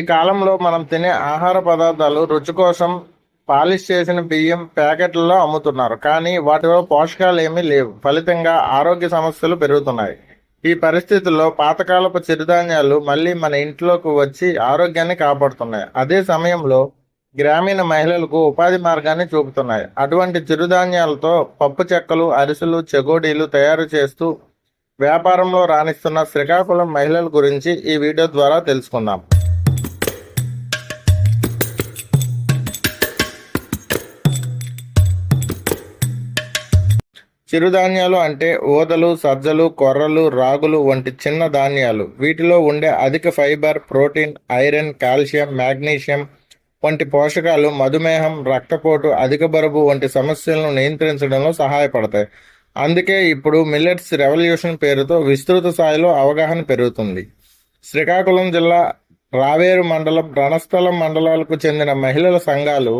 ఈ కాలంలో మనం తినే ఆహార పదార్థాలు రుచి కోసం పాలిష్ చేసిన బియ్యం ప్యాకెట్లలో అమ్ముతున్నారు. కానీ వాటిలో పోషకాలు ఏమీ లేవు. ఫలితంగా ఆరోగ్య సమస్యలు పెరుగుతున్నాయి. ఈ పరిస్థితుల్లో పాతకాలపు చిరుధాన్యాలు మళ్ళీ మన ఇంట్లోకి వచ్చి ఆరోగ్యాన్ని కాపాడుతున్నాయి. అదే సమయంలో గ్రామీణ మహిళలకు ఉపాధి మార్గాన్ని చూపుతున్నాయి. అటువంటి చిరుధాన్యాలతో పప్పు చెక్కలు అరిసెలు చెగోడీలు తయారు చేస్తూ వ్యాపారంలో రాణిస్తున్న శ్రీకాకుళం మహిళల గురించి ఈ వీడియో ద్వారా తెలుసుకుందాం. చిరుధాన్యాలు అంటే ఓదలు సజ్జలు కొర్రలు రాగులు వంటి చిన్న ధాన్యాలు. వీటిలో ఉండే అధిక fibre protein iron calcium magnesium వంటి పోషకాలు మధుమేహం రక్తపోటు అధిక బరువు వంటి సమస్యలను నియంత్రించడంలో సహాయపడతాయి. అందుకే ఇప్పుడు మిల్లెట్స్ రెవల్యూషన్ పేరుతో విస్తృత స్థాయిలో అవగాహన పెరుగుతుంది. శ్రీకాకుళం జిల్లా రావేరు మండలం రణస్థలం మండలాలకు చెందిన మహిళల సంఘాలు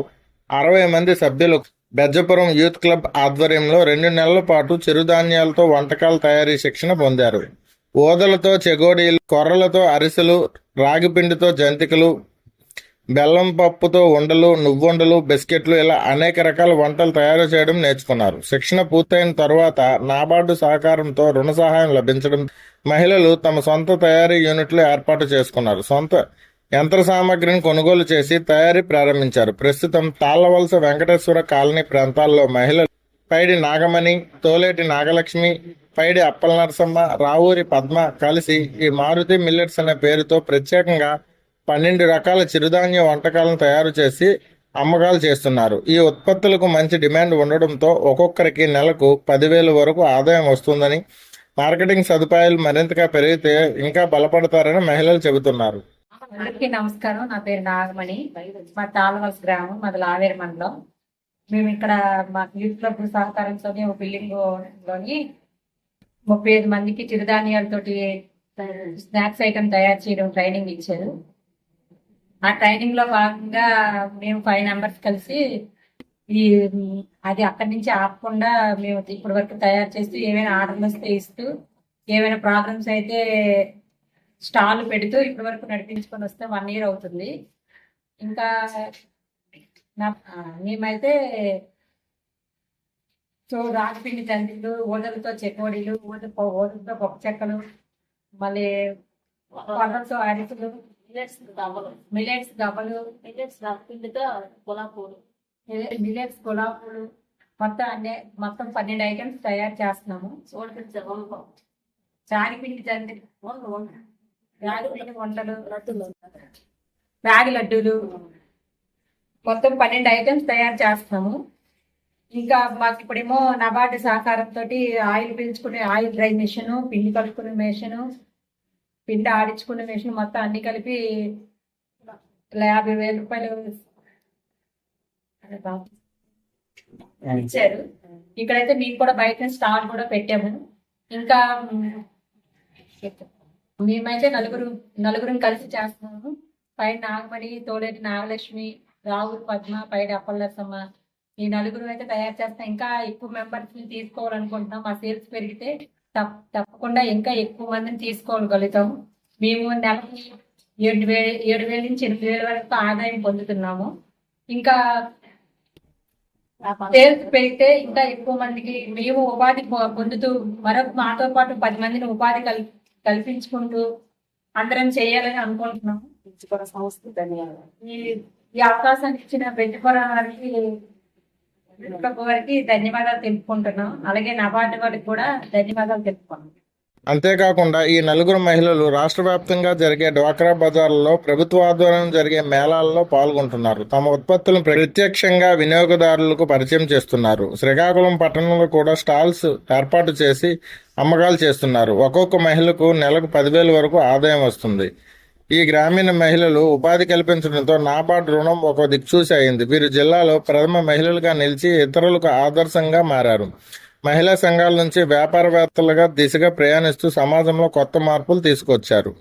అరవై మంది సభ్యులు బెజ్జపురం యూత్ క్లబ్ ఆధ్వర్యంలో రెండు నెలల పాటు చిరుధాన్యాలతో వంటకాల తయారీ శిక్షణ పొందారు. ఓదలతో చెగోడీలు కొర్రలతో అరిసెలు రాగిపిండితో జంతికలు బెల్లం పప్పుతో ఉండలు నువ్వుండలు బిస్కెట్లు ఇలా అనేక రకాల వంటలు తయారు చేయడం నేర్చుకున్నారు. శిక్షణ పూర్తయిన తర్వాత నాబార్డు సహకారంతో రుణ సహాయం లభించడం మహిళలు తమ సొంత తయారీ యూనిట్లు ఏర్పాటు చేసుకున్నారు. సొంత యంత్ర సామాగ్రిని కొనుగోలు చేసి తయారీ ప్రారంభించారు. ప్రస్తుతం తాళ్ళవలస వెంకటేశ్వర కాలనీ ప్రాంతాల్లో మహిళలు పైడి నాగమణి తోలేటి నాగలక్ష్మి పైడి అప్పల నరసమ్మ రావూరి పద్మ కలిసి ఈ మారుతి మిల్లెట్స్ అనే పేరుతో ప్రత్యేకంగా పన్నెండు రకాల చిరుధాన్య వంటకాలను తయారు చేసి అమ్మకాలు చేస్తున్నారు. ఈ ఉత్పత్తులకు మంచి డిమాండ్ ఉండడంతో ఒక్కొక్కరికి నెలకు పదివేల వరకు ఆదాయం వస్తుందని మార్కెటింగ్ సదుపాయాలు మరింతగా పెరిగితే ఇంకా బలపడతారని మహిళలు చెబుతున్నారు. అందరికీ నమస్కారం. నా పేరు నాగమణి. మా తాళవలస గ్రామం మాది లావేరు మండలం. మేము ఇక్కడ మా యూత్ క్లబ్ సహకారంతోనే ఒక బిల్డింగ్లోని ముప్పై ఐదు మందికి చిరుధాన్యాలతోటి స్నాక్స్ ఐటమ్ తయారు చేయడం ట్రైనింగ్ ఇచ్చారు. ఆ ట్రైనింగ్లో భాగంగా మేము ఫైవ్ మెంబర్స్ కలిసి ఈ అది అక్కడి నుంచి ఆపకుండా మేము ఇప్పటి వరకు తయారు చేస్తూ ఏమైనా ఆర్డర్లు వస్తే ఇస్తూ ఏమైనా ప్రాబ్లమ్స్ అయితే స్టాల్ పెడుతూ ఇప్పటి వరకు నడిపించుకొని వస్తే వన్ ఇయర్ అవుతుంది. ఇంకా నా మేమైతే సో రాగిపిండి తండ్రులు ఓదలతో చెకోడీలు ఊద ఓదలతో పప్పు చెక్కలు మళ్ళీ కొర్రలతో అరిసెలు మిల్లెట్స్ గవ్వలు. మిలెట్స్ గవ్వలు. మిల్లెట్స్ పిండితో గులాబీలు మిలెట్స్ గులాబీలు మొత్తం అన్ని మొత్తం పన్నెండు ఐటమ్స్ తయారు చేస్తున్నాము. సోడిపించే వంగ రాగిపిండి తండ్రి వంటలు లడ్డులు రాగి లడ్డూలు. మొత్తం పన్నెండు ఐటమ్స్ తయారు చేస్తున్నాము ఇంకా మాకు ఇప్పుడేమో నబార్డు సహకారంతో ఆయిల్ పీల్చుకునే ఆయిల్ డ్రై మిషన్ పిండి కలుపుకునే మిషన్ పిండి ఆడించుకునే మిషన్ మొత్తం అన్ని కలిపి యాభై వేల రూపాయలు ఇచ్చారు. ఇక్కడైతే మేము కూడా బయట స్టాల్ కూడా పెట్టాము. ఇంకా మేమైతే నలుగురు నలుగురం కలిసి చేస్తున్నాము. పైన నాగమణి తోలేటి నాగలక్ష్మి రావులు పద్మ పైన అప్పలసమ్మ. ఈ నలుగురు అయితే తయారు చేస్తాం ఇంకా ఎక్కువ మెంబర్స్ని తీసుకోవాలనుకుంటున్నాం. మా సేల్స్ పెరిగితే తప్ తప్పకుండా ఇంకా ఎక్కువ మందిని తీసుకోగలుగుతాం. మేము నెలకి ఏడు వేలు ఏడు వేల నుంచి ఎనిమిది వేల వరకు ఆదాయం పొందుతున్నాము. ఇంకా సేల్స్ పెరిగితే ఇంకా ఎక్కువ మందికి మేము ఉపాధి పొ- పొందుతూ మరొక మాతో పాటు పది మందిని ఉపాధి కలిపి కల్పించుకుంటూ అందరం చేయాలని అనుకుంటున్నాము కూడా సంస్థ ధన్యవాదాలు. ఈ ఈ అవకాశాన్ని ఇచ్చిన బెంజపురం వారికి వారికి ధన్యవాదాలు తెలుపుకుంటున్నాం. అలాగే నబార్డు వారికి కూడా ధన్యవాదాలు తెలుపుకున్నాం అంతేకాకుండా ఈ నలుగురు మహిళలు రాష్ట్ర వ్యాప్తంగా జరిగే డ్వాక్రా బజార్లలో ప్రభుత్వ ఆధ్వర్యంలో జరిగే మేళాల్లో పాల్గొంటున్నారు. తమ ఉత్పత్తులను ప్రత్యక్షంగా వినియోగదారులకు పరిచయం చేస్తున్నారు. శ్రీకాకుళం పట్టణంలో కూడా స్టాల్స్ ఏర్పాటు చేసి అమ్మకాలు చేస్తున్నారు. ఒక్కొక్క మహిళకు నెలకు పదివేల వరకు ఆదాయం వస్తుంది. ఈ గ్రామీణ మహిళలు ఉపాధి కల్పించడంతో నాబార్డ్ రుణం ఒక దిక్సూచి అయింది. వీరు జిల్లాలో ప్రథమ మహిళలుగా నిలిచి ఇతరులకు ఆదర్శంగా మారారు. మహిళా సంఘాల నుంచి వ్యాపారవేత్తలుగా దిశగా ప్రయాణిస్తూ సమాజంలో కొత్త మార్పులు తీసుకొచ్చారు.